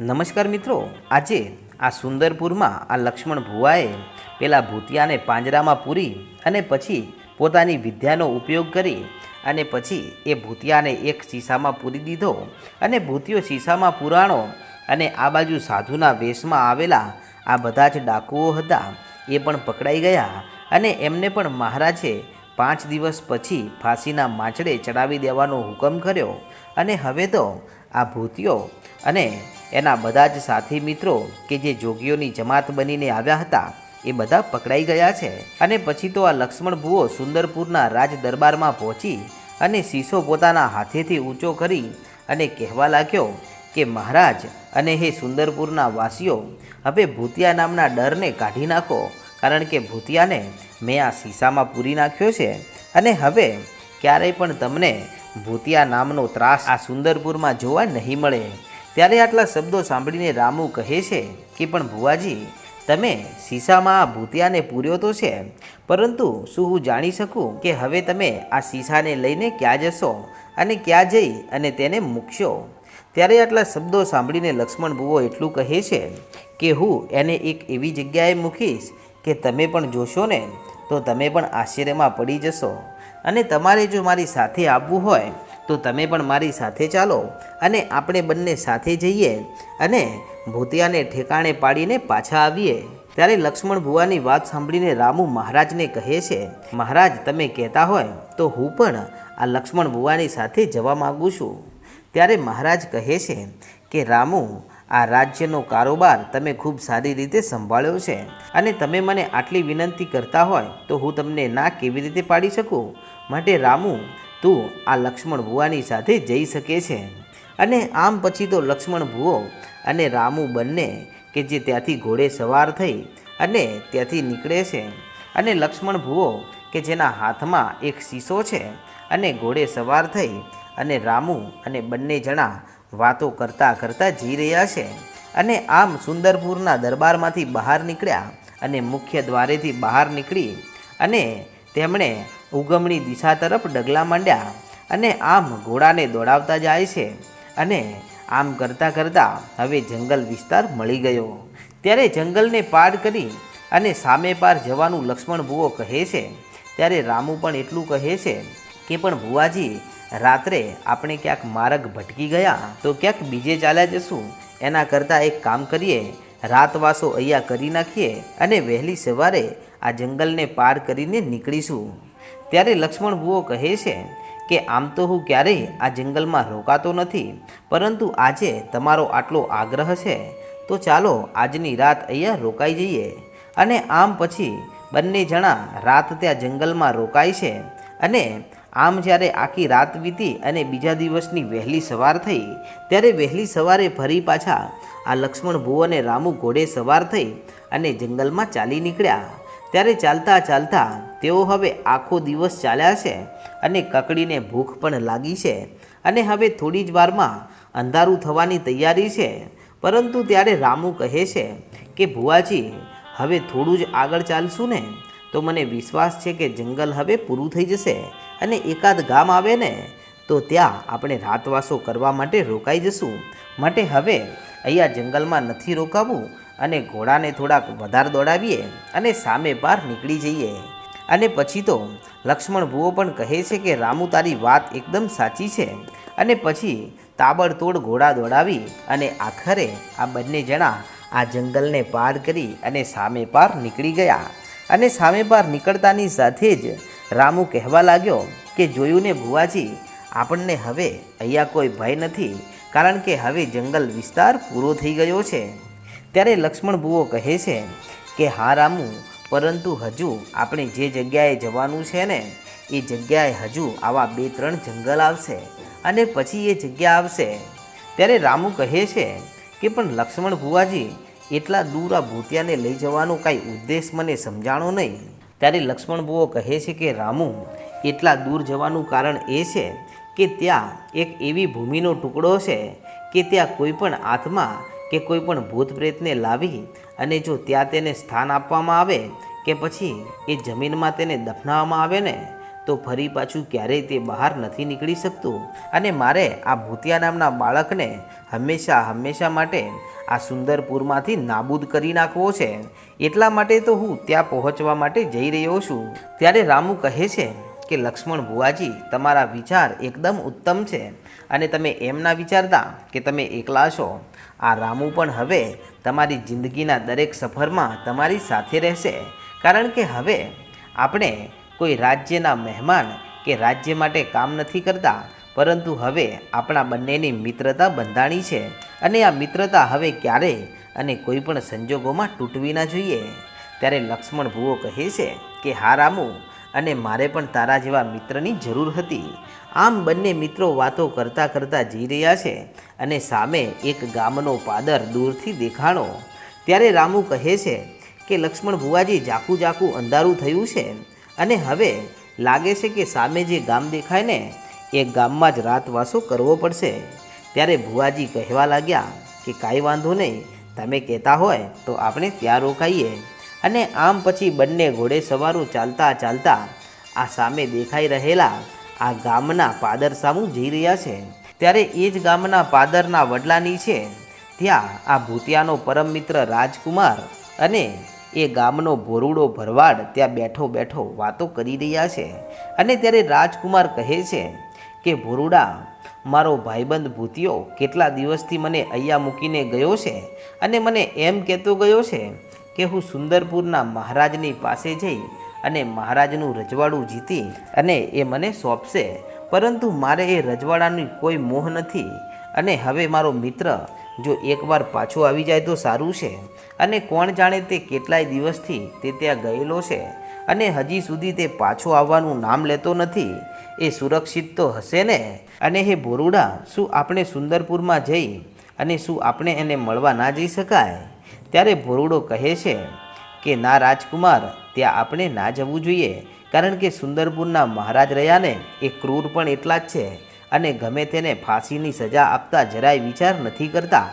નમસ્કાર મિત્રો, આજે આ સુંદરપુરમાં આ લક્ષ્મણ ભુવાએ પેલા ભૂતિયાને પાંજરામાં પૂરી અને પછી પોતાની વિદ્યાનો ઉપયોગ કરી અને પછી એ ભૂતિયાને એક શીશામાં પૂરી દીધો અને ભૂતિયો શીશામાં પુરાણો અને આ બાજુ સાધુના વેશમાં આવેલા આ બધા જ ડાકુઓ હતા એ પણ પકડાઈ ગયા અને એમને પણ મહારાજે પાંચ દિવસ પછી ફાંસીના માછડે ચડાવી દેવાનો હુકમ કર્યો અને હવે તો આ ભૂતિયો અને એના બધા જ સાથી મિત્રો કે જે જોગીઓની જમાત બનીને આવ્યા હતા, એ બધા પકડાઈ ગયા છે. અને પછી તો આ લક્ષ્મણ ભુવો સુંદરપુરના રાજ દરબારમાં પહોંચી અને શીશો પોતાના હાથેથી ઊંચો કરી અને કહેવા લાગ્યો કે, મહારાજ, અને હે સુંદરપુરના વાસીઓ, હવે ભૂતિયા નામના ડરને કાઢી નાખો, કારણ કે ભૂતિયાને મેં આ શીશામાં પૂરી નાખ્યો છે. અને હવે ક્યારેય પણ તમને ભૂતિયા નામનો ત્રાસ આ સુંદરપુરમાં જોવા નહીં મળે. ત્યારે આટલા શબ્દો સાંભળીને રામુ કહે છે કે, પણ ભુવાજી, તમે શીશામાં આ ભૂતિયાને પૂર્યો તો છે, પરંતુ શું હું જાણી શકું કે હવે તમે આ શીશાને લઈને ક્યાં જશો અને ક્યાં જઈ અને તેને મૂકશો? ત્યારે આટલા શબ્દો સાંભળીને લક્ષ્મણ ભુવો એટલું કહે છે કે, હું એને એક એવી જગ્યાએ મૂકીશ કે તમે પણ જોશો ને, તો તમે પણ આશ્ચર્યમાં પડી જશો અને તમારે જો મારી સાથે આવવું હોય તો તમે પણ મારી સાથે ચાલો અને આપણે બંને સાથે જઈએ અને ભૂતિયાને ઠેકાણે પાડીને પાછા આવીએ. ત્યારે લક્ષ્મણ ભુવાની વાત સાંભળીને રામુ મહારાજને કહે છે, મહારાજ, તમે કહેતા હોય તો હું પણ આ લક્ષ્મણ ભુવાની સાથે જવા માગું છું. ત્યારે મહારાજ કહે છે કે, રામુ, આ રાજ્યનો કારોબાર તમે ખૂબ સારી રીતે સંભાળ્યો છે અને તમે મને આટલી વિનંતી કરતા હોય તો હું તમને ના કેવી રીતે પાડી શકું? માટે રામુ તું આ લક્ષ્મણ ભુવાની સાથે જઈ શકે છે. અને આમ પછી તો લક્ષ્મણ ભુવો અને રામુ બંને કે જે ત્યાંથી ઘોડે સવાર થઈ અને ત્યાંથી નીકળે છે. અને લક્ષ્મણ ભુવો કે જેના હાથમાં એક શીશો છે અને ઘોડે સવાર થઈ અને રામુ અને બંને જણા વાતો કરતાં કરતાં જઈ રહ્યા છે. અને આમ સુંદરપુરના દરબારમાંથી બહાર નીકળ્યા અને મુખ્ય દ્વારેથી બહાર નીકળી અને તેમણે ઉગમણી દિશા તરફ ડગલા માંડ્યા અને આમ ઘોડાને દોડાવતા જાય છે અને આમ કરતાં કરતાં હવે જંગલ વિસ્તાર મળી ગયો. ત્યારે જંગલને પાર કરી અને સામે પાર જવાનું લક્ષ્મણ ભુવો કહે છે. ત્યારે રામુ પણ એટલું કહે છે કે, પણ ભુવાજી, રાત્રે આપણે ક્યાંક માર્ગ ભટકી ગયા તો ક્યાંક બીજે ચાલ્યા જશું. એના કરતાં એક કામ કરીએ. રાતવાસો અહીંયા કરી નાખીએ અને વહેલી સવારે આ જંગલને પાર કરીને નીકળીશું. ત્યારે લક્ષ્મણ ભુવો કહે છે કે, આમ તો હું ક્યારેય આ જંગલમાં રોકાતો નથી, પરંતુ આજે તમારો આટલો આગ્રહ છે. તો ચાલો આજની રાત અહીંયા રોકાઈ જઈએ. અને આમ પછી બંને જણા રાત ત્યાં જંગલમાં રોકાય છે. અને આમ જ્યારે આખી રાત વીતી અને બીજા દિવસની વહેલી સવાર થઈ, ત્યારે વહેલી સવારે ફરી પાછા આ લક્ષ્મણ ભુવો અને રામુ ઘોડે સવાર થઈ અને જંગલમાં ચાલી નીકળ્યા. ત્યારે ચાલતા ચાલતા તેઓ હવે આખો દિવસ ચાલ્યા છે અને કકડીને ભૂખ પણ લાગી છે અને હવે થોડી જ વારમાં અંધારું થવાની તૈયારી છે. પરંતુ ત્યારે રામુ કહે છે કે, ભુવાજી, હવે થોડું જ આગળ ચાલશું ને? તો મને વિશ્વાસ છે કે જંગલ હવે પૂરું થઈ જશે અને એકાદ ગામ આવે ને, તો ત્યાં આપણે રાતવાસો કરવા માટે રોકાઈ જશું. માટે હવે અહીંયા જંગલમાં નથી રોકાવું અને ઘોડાને થોડાક વધારે દોડાવીએ અને સામે બહાર નીકળી જઈએ. અને પછી તો લક્ષ્મણ ભુવો પણ કહે છે કે, રામુ, તારી વાત એકદમ સાચી છે. અને પછી તાબડતોડ ઘોડા દોડાવી અને આખરે આ બંને જણા આ જંગલને પાર કરી અને સામે પાર નીકળી ગયા. અને સામે પાર નીકળતાની સાથે જ રામુ કહેવા લાગ્યો કે, જોયું ને ભુવાજી, આપણને હવે અહીંયા કોઈ ભય નથી, કારણ કે હવે જંગલ વિસ્તાર પૂરો થઈ ગયો છે. ત્યારે લક્ષ્મણ ભુવો કહે છે કે, હા, રામુ પરંતુ હજુ આપણે જે જગ્યાએ જવાનું છે ને, એ જગ્યાએ હજુ આવા બે ત્રણ જંગલ આવશે અને પછી એ જગ્યા આવશે. ત્યારે રામુ કહે છે કે પણ લક્ષ્મણ ભુવાજી, એટલા દૂર આ ભૂતિયાને લઈ જવાનો કાંઈ ઉદ્દેશ મને સમજાણો નહીં. ત્યારે લક્ષ્મણ ભુવો કહે છે કે રામુ, એટલા દૂર જવાનું કારણ એ છે કે ત્યાં એક એવી ભૂમિનો ટુકડો છે કે ત્યાં કોઈ પણ આત્મા કે કોઈ પણ ભૂત પ્રેતને લાવી અને જો ત્યાં તેને સ્થાન આપવામાં આવે કે પછી એ જમીનમાં તેને દફનાવવામાં આવે ને, તો ફરી પાછું ક્યારેય તે બહાર નથી નીકળી શકતું. અને મારે આ ભૂતિયા નામના બાળકને હંમેશા હંમેશા માટે આ સુંદરપુરમાંથી નાબૂદ કરી નાખવો છે. એટલા માટે તો હું ત્યાં પહોંચવા માટે જઈ રહ્યો છું. ત્યારે રામુ કહે છે કે લક્ષ્મણ ભુવાજી, તમારા વિચાર એકદમ ઉત્તમ છે અને તમે એમ ના વિચારતા કે તમે એકલા છો. આ રામુ પણ હવે તમારી જિંદગીના દરેક સફરમાં તમારી સાથે રહેશે. કારણ કે હવે આપણે કોઈ રાજ્યના મહેમાન કે રાજ્ય માટે કામ નથી કરતા, પરંતુ હવે આપણા બંનેની મિત્રતા બંધાણી છે અને આ મિત્રતા હવે ક્યારેય અને કોઈ પણ સંજોગોમાં તૂટવી ના જોઈએ. ત્યારે લક્ષ્મણ ભુવો કહે છે કે, હા, રામુ અને મારે પણ તારા જેવા મિત્રની જરૂર હતી. આમ બંને મિત્રો વાતો કરતાં કરતાં જઈ રહ્યા છે અને સામે એક ગામનો પાદર દૂરથી દેખાણો. ત્યારે રામુ કહે છે કે, લક્ષ્મણ ભુવાજી જાકું જાકું અંધારું થયું છે અને હવે લાગે છે કે સામે જે ગામ દેખાય ને, એ ગામમાં જ રાતવાસો કરવો પડશે. ત્યારે ભુવાજી કહેવા લાગ્યા કે, કાંઈ વાંધો નહીં, તમે કહેતા હોય તો આપણે ત્યાં રોકાઈએ. અને આમ પછી બંને ઘોડે સવારો ચાલતા ચાલતા આ સામે દેખાઈ રહેલા આ ગામના પાદર સામું જઈ રહ્યા છે. ત્યારે એ જ ગામના પાદરના વડલાની છે. ત્યાં આ ભૂતિયાનો પરમ મિત્ર રાજકુમાર અને એ ગામનો ભોરુડો ભરવાડ ત્યાં બેઠો બેઠો વાતો કરી રહ્યા છે. અને ત્યારે રાજકુમાર કહે છે કે, ભોરુડા, મારો ભાઈબંધ ભૂતિયો કેટલા દિવસથી મને અહીંયા મૂકીને ગયો છે? અને મને એમ કહેતો ગયો છે કે હું સુંદરપુરના મહારાજની પાસે જઈ અને મહારાજનું રજવાડું જીતી અને એ મને સોંપશે. પરંતુ મારે એ રજવાડાની કોઈ મોહ નથી અને હવે મારો મિત્ર જો એકવાર પાછો આવી જાય તો સારું છે. અને કોણ જાણે તે કેટલાય દિવસથી તે ત્યાં ગયેલો છે અને હજી સુધી તે પાછો આવવાનું નામ લેતો નથી. એ સુરક્ષિત તો હશે ને? અને હે બોરુડા, શું આપણે સુંદરપુરમાં જઈ અને શું આપણે એને મળવા ના જઈ શકાય? ત્યારે ભોરુડો કહે છે કે, ના રાજકુમાર, ત્યાં આપણે ના જવું જોઈએ, કારણ કે સુંદરપુરના મહારાજ રહ્યાને એ ક્રૂર પણ એટલા જ છે અને ગમે તેને ફાંસીની સજા આપતા જરાય વિચાર નથી કરતા.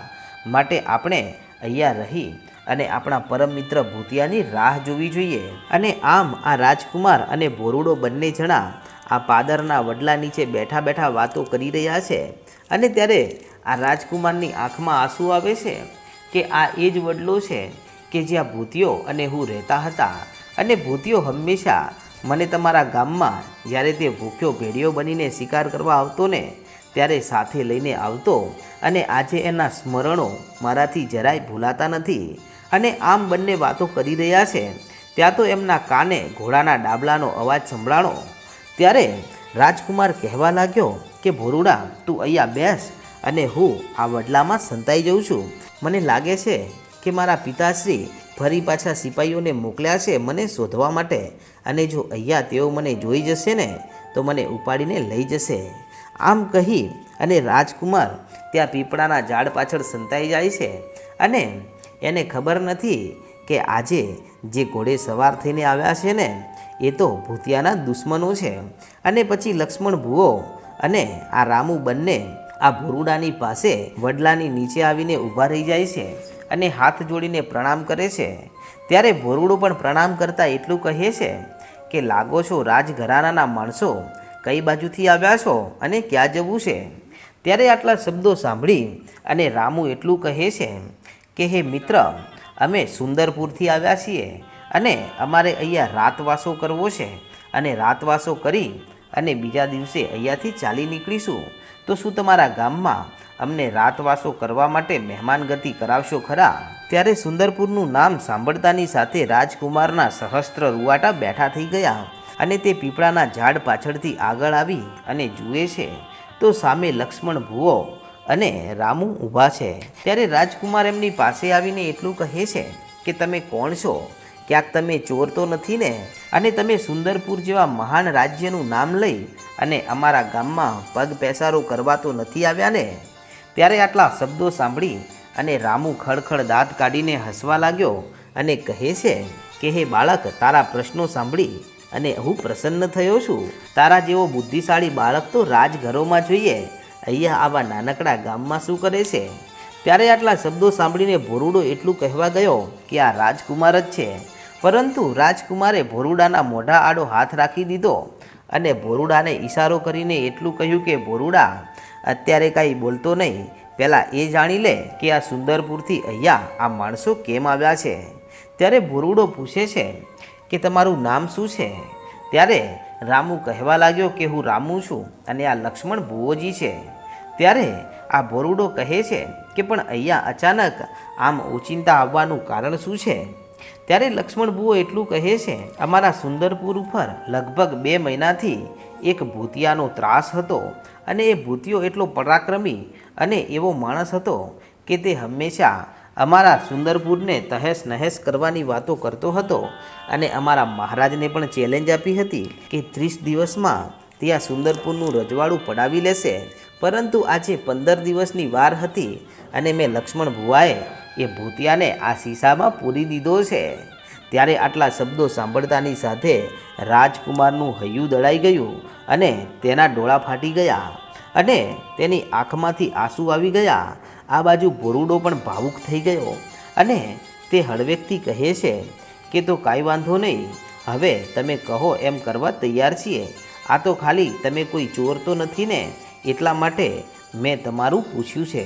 માટે આપણે અહીંયા રહી અને આપણા પરમ મિત્ર ભૂતિયાની રાહ જોવી જોઈએ. અને આમ આ રાજકુમાર અને ભોરુડો બંને જણા આ પાદરના વડલા નીચે બેઠા બેઠા વાતો કરી રહ્યા છે અને ત્યારે આ રાજકુમારની આંખમાં આંસુ આવે છે. કે આ એ જ વડલો છે કે જ્યાં ભૂતિયો અને હું રહેતા હતા. અને ભૂતિયો હંમેશા મને તમારા ગામમાં જ્યારે તે ભૂખ્યો ભેડિયો બનીને શિકાર કરવા આવતો ને, ત્યારે સાથે લઈને આવતો અને આજે એના સ્મરણો મારાથી જરાય ભૂલાતા નથી. અને આમ બંને વાતો કરી રહ્યા છે, ત્યાં તો એમના કાને ઘોડાના ડાબલાનો અવાજ સંભળાણો. ત્યારે રાજકુમાર કહેવા લાગ્યો કે, ભોરુડા, તું અહીંયા બેસ અને હું આ વડલામાં સંતાઈ જઉં છું. મને લાગે છે કે મારા પિતાશ્રી ફરી પાછા સિપાહીઓને મોકલ્યા છે મને શોધવા માટે. અને જો અહીંયા તેઓ મને જોઈ જશે ને, તો મને ઉપાડીને લઈ જશે. આમ કહી અને રાજકુમાર ત્યાં પીપળાના ઝાડ પાછળ સંતાઈ જાય છે. અને એને ખબર નથી કે આજે જે ઘોડે સવાર થઈને આવ્યા છે ને, એ તો ભૂતિયાના દુશ્મનો છે. અને પછી લક્ષ્મણ ભુવો અને આ રામુ બંને આ ભોરુડાની પાસે વડલાની નીચે આવીને ઊભા રહી જાય છે અને હાથ જોડીને પ્રણામ કરે છે. ત્યારે ભોરુડું પણ પ્રણામ કરતાં એટલું કહે છે કે, લાગો છો રાજઘરાનાના માણસો? કઈ બાજુથી આવ્યા છો અને ક્યાં જવું છે? ત્યારે આટલા શબ્દો સાંભળી અને રામુ એટલું કહે છે કે, હે મિત્ર, અમે સુંદરપુરથી આવ્યા છીએ અને અમારે અહીંયા રાતવાસો કરવો છે અને રાતવાસો કરી અને બીજા દિવસે અહીંયાથી ચાલી નીકળીશું. તો શું તમારા ગામમાં અમને રાતવાસો કરવા માટે મહેમાનગતિ કરાવશો ખરા? ત્યારે સુંદરપુરનું નામ સાંભળતાની સાથે રાજકુમારના સહસ્ત્ર રૂવાટા બેઠા થઈ ગયા અને તે પીપળાના ઝાડ પાછળથી આગળ આવી અને જુએ છે, તો સામે લક્ષ્મણ ભુવો અને રામુ ઊભા છે. ત્યારે રાજકુમાર એમની પાસે આવીને એટલું કહે છે કે, તમે કોણ છો? ક્યાંક તમે ચોર તો નથી ને? અને તમે સુંદરપુર જેવા મહાન રાજ્યનું નામ લઈ અને અમારા ગામમાં પગ પેસારો કરવા તો નથી આવ્યા ને? ત્યારે આટલા શબ્દો સાંભળી અને રામુ ખડખડ દાંત કાઢીને હસવા લાગ્યો અને કહે છે કે, હે બાળક, તારા પ્રશ્નો સાંભળી અને હું પ્રસન્ન થયો છું. તારા જેવો બુદ્ધિશાળી બાળક તો રાજઘરોમાં જોઈએ. અહીંયા આવા નાનકડા ગામમાં શું કરે છે? ત્યારે આટલા શબ્દો સાંભળીને ભોરુડો એટલું કહેવા ગયો કે આ રાજકુમાર જ છે. પરંતુ રાજકુમારે ભોરુડાના મોઢા આડો હાથ રાખી દીધો અને ભોરુડાને ઈશારો કરીને એટલું કહ્યું કે, ભોરુડા, અત્યારે કાંઈ બોલતો નહીં. પહેલાં એ જાણી લે કે આ સુંદરપુરથી અહીંયા આ માણસો કેમ આવ્યા છે. ત્યારે ભોરુડો પૂછે છે કે, તમારું નામ શું છે? ત્યારે રામુ કહેવા લાગ્યો કે, હું રામુ છું અને આ લક્ષ્મણ ભુવોજી છે. ત્યારે આ ભોરુડો કહે છે કે, પણ અહીંયા અચાનક આમ ઓચિંતા આવવાનું કારણ શું છે? ત્યારે લક્ષ્મણ બુઓ એટલું કહે છે, અમારા સુંદરપુર ઉપર લગભગ બે મહિનાથી એક ભૂતિયાનો ત્રાસ હતો અને એ ભૂતિયો એટલો પરાક્રમી અને એવો માણસ હતો કે તે હંમેશા અમારા સુંદરપુરને તહેસ નહેસ કરવાની વાતો કરતો હતો અને અમારા મહારાજને પણ ચેલેન્જ આપી હતી કે ત્રીસ દિવસમાં તે આ સુંદરપુરનું રજવાડું પડાવી લેશે. પરંતુ આજે પંદર દિવસની વાર હતી અને મેં લક્ષ્મણ ભુવાએ એ ભૂતિયાને આ શીશામાં પૂરી દીધો છે. ત્યારે આટલા શબ્દો સાંભળતાની સાથે રાજકુમારનું હૈયું દળાઈ ગયું અને તેના ડોળા ફાટી ગયા અને તેની આંખમાંથી આંસુ આવી ગયા. આ બાજુ ભોરુડો પણ ભાવુક થઈ ગયો અને તે હળવેકથી કહે છે કે તો કાંઈ વાંધો નહીં, હવે તમે કહો એમ કરવા તૈયાર છીએ. આ તો ખાલી તમે કોઈ ચોર તો નથી ને, એટલા માટે મેં તમારું પૂછ્યું છે.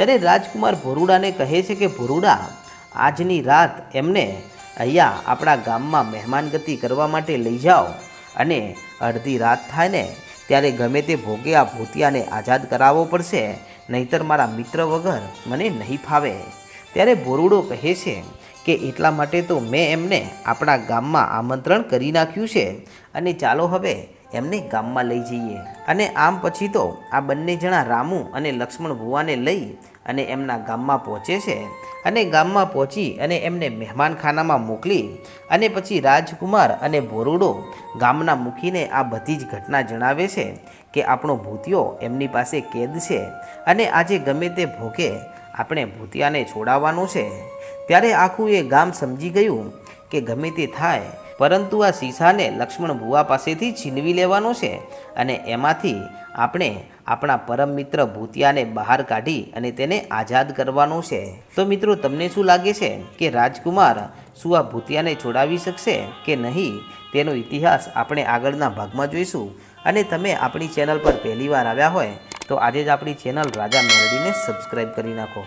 ત્યારે રાજકુમાર ભોરુડાને કહે છે કે, ભોરુડા, આજની રાત એમને અહીંયા આપણા ગામમાં મહેમાનગતિ કરવા માટે લઈ જાઓ અને અડધી રાત થાય ને ત્યારે ગમે તે ભોગે આ ભૂતિયાને આઝાદ કરાવવો પડશે, નહીતર મારા મિત્ર વગર મને નહીં ફાવે. ત્યારે ભોરુડો કહે છે કે, એટલા માટે તો મેં એમને આપણા ગામમાં આમંત્રણ કરી નાખ્યું છે અને ચાલો હવે એમને ગામમાં લઈ જઈએ. અને આમ પછી તો આ બંને જણા રામુ અને લક્ષ્મણ ભુવાને લઈ અને એમના ગામમાં પહોંચે છે. અને ગામમાં પહોંચી અને એમને મહેમાનખાનામાં મોકલી અને પછી રાજકુમાર અને ભોરુડો ગામના મુખીને આ બધી જ ઘટના જણાવે છે કે આપણો ભૂતિયો એમની પાસે કેદ છે અને આજે ગમે તે ભોગે આપણે ભૂતિયાને છોડાવવાનો છે. ત્યારે આખું એ ગામ સમજી ગયું કે ગમે તે થાય પરંતુ આ શીશાને લક્ષ્મણ ભુવા પાસેથી છીનવી લેવાનો છે અને એમાંથી આપણે આપણા પરમ મિત્ર ભૂતિયાને બહાર કાઢી અને તેને આઝાદ કરવાનો છે. તો મિત્રો, તમને શું લાગે છે કે રાજકુમાર શું આ ભૂતિયાને છોડાવી શકશે કે નહીં? તેનો ઇતિહાસ આપણે આગળના ભાગમાં જોઈશું. અને તમે આપણી ચેનલ પર પહેલીવાર આવ્યા હોય તો આજે જ આપણી ચેનલ રાજા મેરડીને સબસ્ક્રાઈબ કરી નાખો.